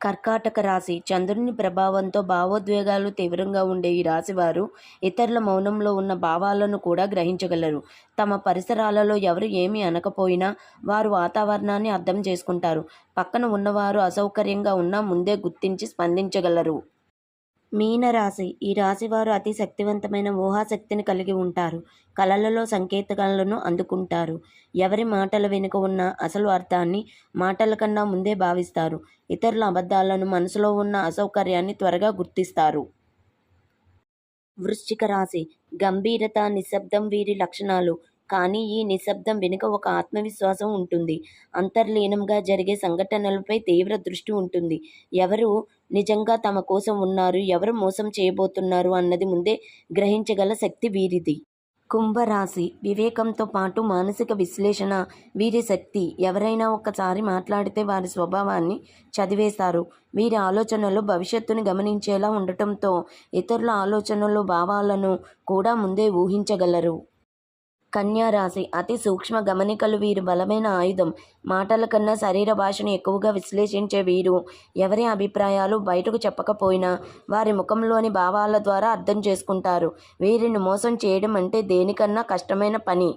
కర్కాటక రాశి. చంద్రుని ప్రభావంతో భావోద్వేగాలు తీవ్రంగా ఉండే ఈ రాశివారు ఇతరుల మౌనంలో ఉన్న భావాలను కూడా గ్రహించగలరు. తమ పరిసరాలలో ఎవరు ఏమీ అనకపోయినా వారు వాతావరణాన్ని అర్థం చేసుకుంటారు. పక్కన ఉన్నవారు అసౌకర్యంగా ఉన్నా ముందే గుర్తించి స్పందించగలరు. మీనరాశి. ఈ రాశి వారు అతి శక్తివంతమైన ఊహాశక్తిని కలిగి ఉంటారు. కళలలో సంకేతాలను అందుకుంటారు. ఎవరి మాటల వెనుక ఉన్న అసలు అర్థాన్ని మాటల కన్నా ముందే భావిస్తారు. ఇతరుల అబద్ధాలను మనసులో ఉన్న అసౌకర్యాన్ని త్వరగా గుర్తిస్తారు. వృశ్చిక రాశి. గంభీరత నిశ్శబ్దం వీరి లక్షణాలు. కానీ ఈ నిశ్శబ్దం వెనుక ఒక ఆత్మవిశ్వాసం ఉంటుంది. అంతర్లీనంగా జరిగే సంఘటనలపై తీవ్ర దృష్టి ఉంటుంది. ఎవరు నిజంగా తమ కోసం ఉన్నారు ఎవరు మోసం చేయబోతున్నారు అన్నది ముందే గ్రహించగల శక్తి వీరిది. కుంభరాశి వివేకంతో పాటు మానసిక విశ్లేషణ వీరి శక్తి. ఎవరైనా ఒక్కసారి మాట్లాడితే వారి స్వభావాన్ని చదివేశారు వీరి ఆలోచనలు భవిష్యత్తుని గమనించేలా ఉండటంతో ఇతరుల ఆలోచనలు భావాలను కూడా ముందే ఊహించగలరు. కన్యారాశి. అతి సూక్ష్మ గమనికలు వీరు బలమైన ఆయుధం. మాటల కన్నా శరీర భాషను ఎక్కువగా విశ్లేషించే వీరు. ఎవరి అభిప్రాయాలు బయటకు చెప్పకపోయినా వారి ముఖంలోని భావాల ద్వారా అర్థం చేసుకుంటారు. వీరిని మోసం చేయడం అంటే దేనికన్నా కష్టమైన పని.